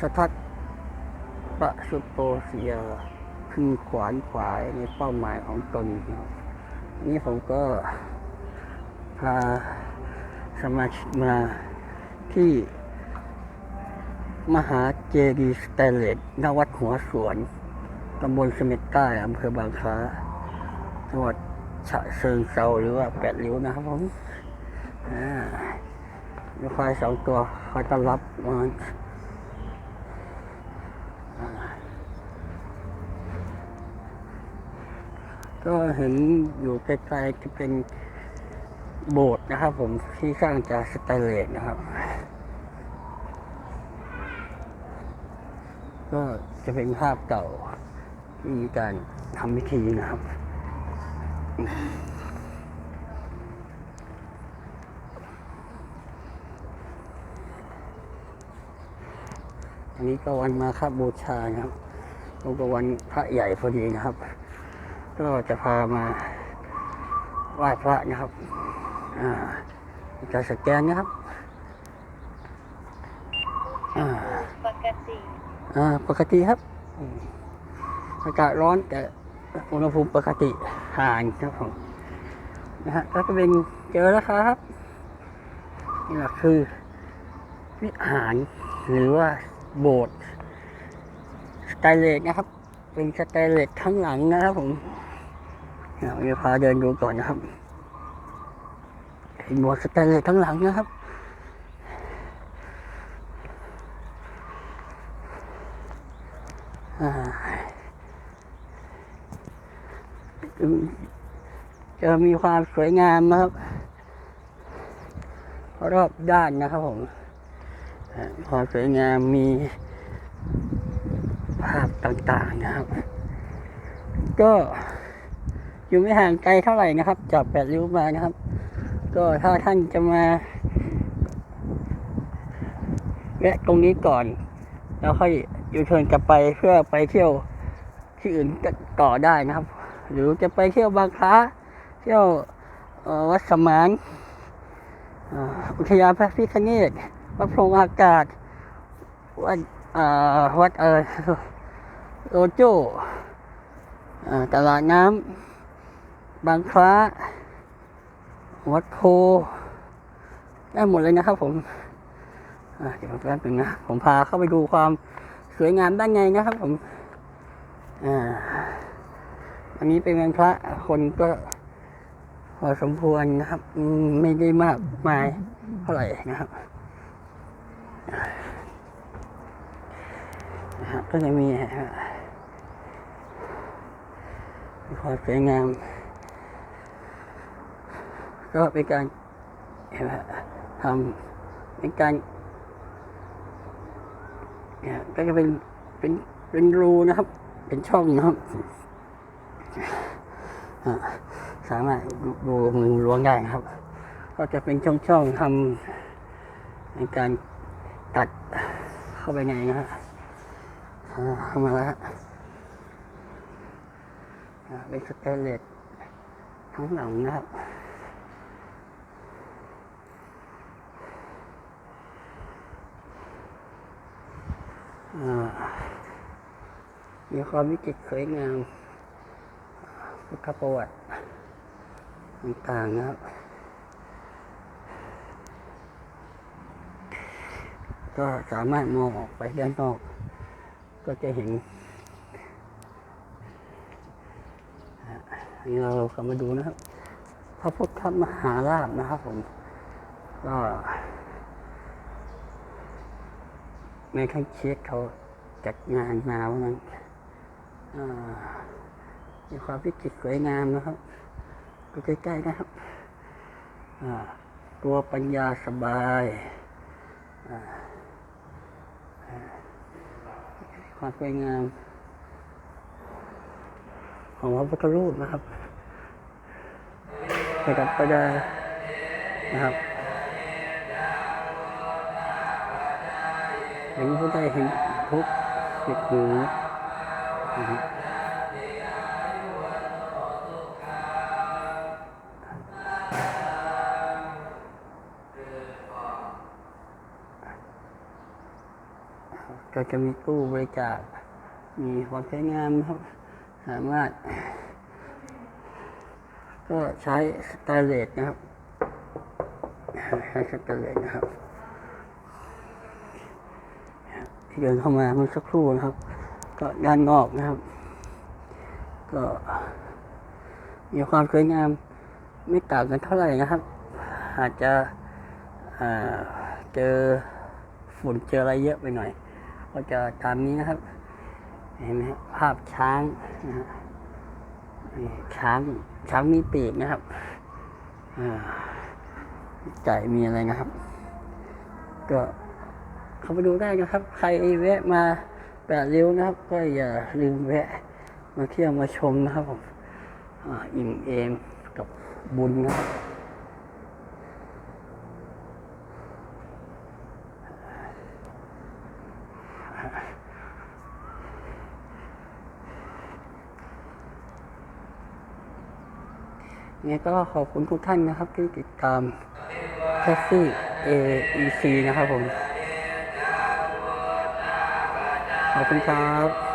สทัดพระสุโตเสียคือขวานขวายในเป้าหมายของตน นี่ผมก็พาสมาชิกมาที่มหาเจดีสแตเลสนวัดหัวสวน ตำบลเสม็ดใต้อำเภอบางคล้าจังหวัดฉะเชิงเซาหรือว่าแปดริ้วนะครับผมอ่ามีควายสองตัวคอยต้อนรับมันอ่า ก็เห็นอยู่ไกลๆที่เป็นโบสถ์นะครับ ผมที่สร้างจากสแตนเลสนะครับ ก็จะเป็นภาพเก่าที่มีการทำพิธีนะครับอันนี้ก็วันมาคบูชานะครับกับวันพระใหญ่พอดีนะครับ ก็จะพามาไหว้พระนะครับอ่าจะสแกนนะครับอ่าปกติอ่าปกติครับอืมอากาศร้อนแต่อุณหภูมิปกติห่างครับผมนะฮะก็จะเป็นเจอแล้วครับนี่แหละคือวิหารหรือว่าโบสถ์สไตนเลสนะครับ เป็นสไตนเลสทั้งหลังนะครับผม เดี๋ยวจะพาเดินดูก่อนนะครับเป็นโบสถ์สไตนเลสทั้งหลังนะครับจะมีความสวยงามนะครับ รอบด้านนะครับผมความสวยงามมีภาพต่างๆนะครับ ก็ อยู่ไม่ห่างไกลเท่าไหร่นะครับ จากแปดริ้วมานะครับ ก็ถ้าท่านจะมาแวะตรงนี้ก่อน แล้วค่อยยูเทิร์นกลับไปเพื่อไปเที่ยวที่อื่นต่อได้นะครับ หรือจะไปเที่ยวบางคล้าเที่ยววัดสมานอุทยานพระพิฆเนศวัดพรงอากาศ วัดอ่าวัดเออโลโจตลาดน้ำ บางคล้า วัดโพ ได้หมดเลยนะครับผมอะเดี๋ยวแป๊บนึงนะ ผมพาเข้าไปดูความสวยงามด้านในนะครับผมอ่าอันนี้เป็นวันพระคนก็พอสมควรนะครับ ไม่ได้มากมายเท่าไหร่นะครับก็จะมีนะฮะมีความสวยงาม ก็เป็นการทำเป็นการเนี่ยก็จะเป็นเป็นเป็นรูนะครับ เป็นช่องนะครับสามารถดูมือล้วงได้นะครับ ก็จะเป็นช่องๆทำในการตัดเข้าไปในนะฮะอ่าเข้ามาแล้วฮะเป็นสเตเลสทั้งหลังนะครับ มีความวิจิตรสวยงามพุทธประวัติต่างๆนะครับ ก็สามารถมองออกไปด้านนอก ก็จะเห็นนนี้เรากลับมาดูนะครับ พระพุทธมหาราชนะครับผม ก็ ในขั้นเช็คเขาจัดงานมาวันนั้นอ่ามีความวิจิตรสวยงามนะครับดูใกล้ๆนะครับตัวปัญญาสบายความสวยงาม ของพระพุทธรูปนะครับประดับประดานะครับ เห็นผู้ใดเห็นทุกข์สิทธิ์หนูนะฮะโอเคก็จะมีตู้บริจาค มีความสวยงามครับ สามารถ ก็ใช้สแตนเลสนะครับ ใช้สแตนเลสนะครับ ที่ เดินเข้ามาเมื่อสักครู่นะครับ ก็ด้านนอกนะครับ ก็มีความสวยงามไม่ต่างกันเท่าไหร่นะครับ อาจจะเจอฝุ่นเจออะไรเยอะไปหน่อย ก็จะตามนี้นะครับ เห็นไหมภาพช้างนะฮะนี่ช้างช้างมีปีกนะครับอ่าไก่มีอะไรนะครับ ก็ เข้าไปดูได้นะครับ ใครแวะมาแปดริ้วนะครับ ก็อย่าลืมแวะ มาเที่ยวมาชมนะครับผมอ,อิ่มเอมกับบุญนะครับเนี่ยก็ขอบคุณทุกท่านนะครับที่ติดตามแท็กซี่ AEC นะครับผม ขอบคุณครับ